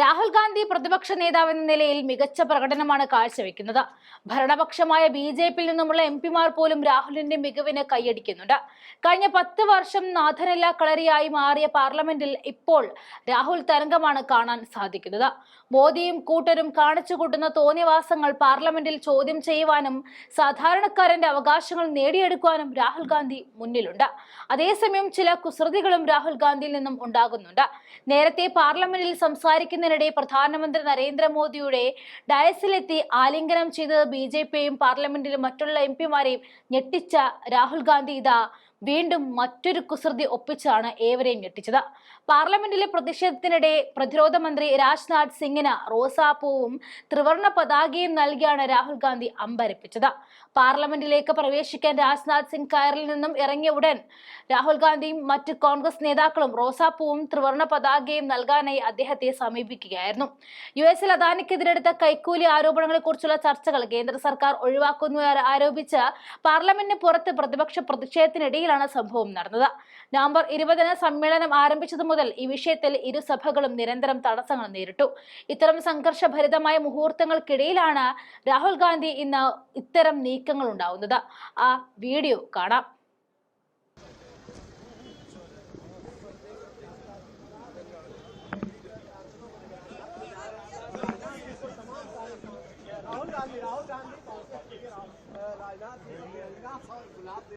രാഹുൽ ഗാന്ധി പ്രതിപക്ഷ നേതാവ് എന്ന നിലയിൽ മികച്ച പ്രകടനമാണ് കാഴ്ചവെക്കുന്നത്. ഭരണപക്ഷമായ ബി ജെ പിയിൽ നിന്നുമുള്ള എം പിമാർ പോലും രാഹുലിന്റെ മികവിന് കൈയടിക്കുന്നുണ്ട്. കഴിഞ്ഞ പത്ത് വർഷം നാഥനല്ല കളരിയായി മാറിയ പാർലമെന്റിൽ ഇപ്പോൾ രാഹുൽ തരംഗമാണ് കാണാൻ സാധിക്കുന്നത്. മോദിയും കൂട്ടരും കാണിച്ചു കൂട്ടുന്ന തോന്നിയവാസങ്ങൾ പാർലമെന്റിൽ ചോദ്യം ചെയ്യുവാനും സാധാരണക്കാരന്റെ അവകാശങ്ങൾ നേടിയെടുക്കുവാനും രാഹുൽ ഗാന്ധി മുന്നിലുണ്ട്. അതേസമയം ചില കുസൃതികളും രാഹുൽ ഗാന്ധിയിൽ നിന്നും ഉണ്ടാകുന്നുണ്ട്. നേരത്തെ പാർലമെന്റിൽ സംസാരിക്കുന്നതിനിടെ പ്രധാനമന്ത്രി നരേന്ദ്രമോദിയുടെ ഡയസിലെത്തി ആലിംഗനം ചെയ്തത് ബി ജെ പിയെയും പാർലമെന്റിലും മറ്റുള്ള എം പിമാരെയും ഞെട്ടിച്ച രാഹുൽ ഗാന്ധി ഇതാ വീണ്ടും മറ്റൊരു കുസൃതി ഒപ്പിച്ചാണ് ഏവരെയും ഞെട്ടിച്ചത്. പാർലമെന്റിലെ പ്രതിഷേധത്തിനിടെ പ്രതിരോധ മന്ത്രി രാജ്നാഥ് സിംഗിന് റോസാപ്പൂവും ത്രിവർണ പതാകയും നൽകിയാണ് രാഹുൽ ഗാന്ധി അമ്പരപ്പിച്ചത്. പാർലമെന്റിലേക്ക് പ്രവേശിക്കാൻ രാജ്നാഥ് സിംഗ് കയറിൽ നിന്നും ഇറങ്ങിയ ഉടൻ രാഹുൽ ഗാന്ധിയും മറ്റ് കോൺഗ്രസ് നേതാക്കളും റോസാപ്പൂവും ത്രിവർണ പതാകയും നൽകാനായി അദ്ദേഹത്തെ സമീപിക്കുകയായിരുന്നു. യു എസിൽ അദാനിക്കെതിരെടുത്ത കൈക്കൂലി ആരോപണങ്ങളെ കുറിച്ചുള്ള ചർച്ചകൾ കേന്ദ്ര സർക്കാർ ഒഴിവാക്കുന്നു ആരോപിച്ച് പാർലമെന്റിന് പുറത്ത് പ്രതിപക്ഷ വെച്ചിട്ടാണ് സംഭവം നടന്നത്. നവംബർ ഇരുപതിന് സമ്മേളനം ആരംഭിച്ചതു മുതൽ ഈ വിഷയത്തിൽ ഇരുസഭകളും നിരന്തരം തടസ്സങ്ങൾ നേരിട്ടു. ഇത്തരം സംഘർഷഭരിതമായ മുഹൂർത്തങ്ങൾക്കിടയിലാണ് രാഹുൽ ഗാന്ധി ഇന്ന് ഇത്തരം നീക്കങ്ങൾ ഉണ്ടാവുന്നത്. ആ വീഡിയോ കാണാം. राहुल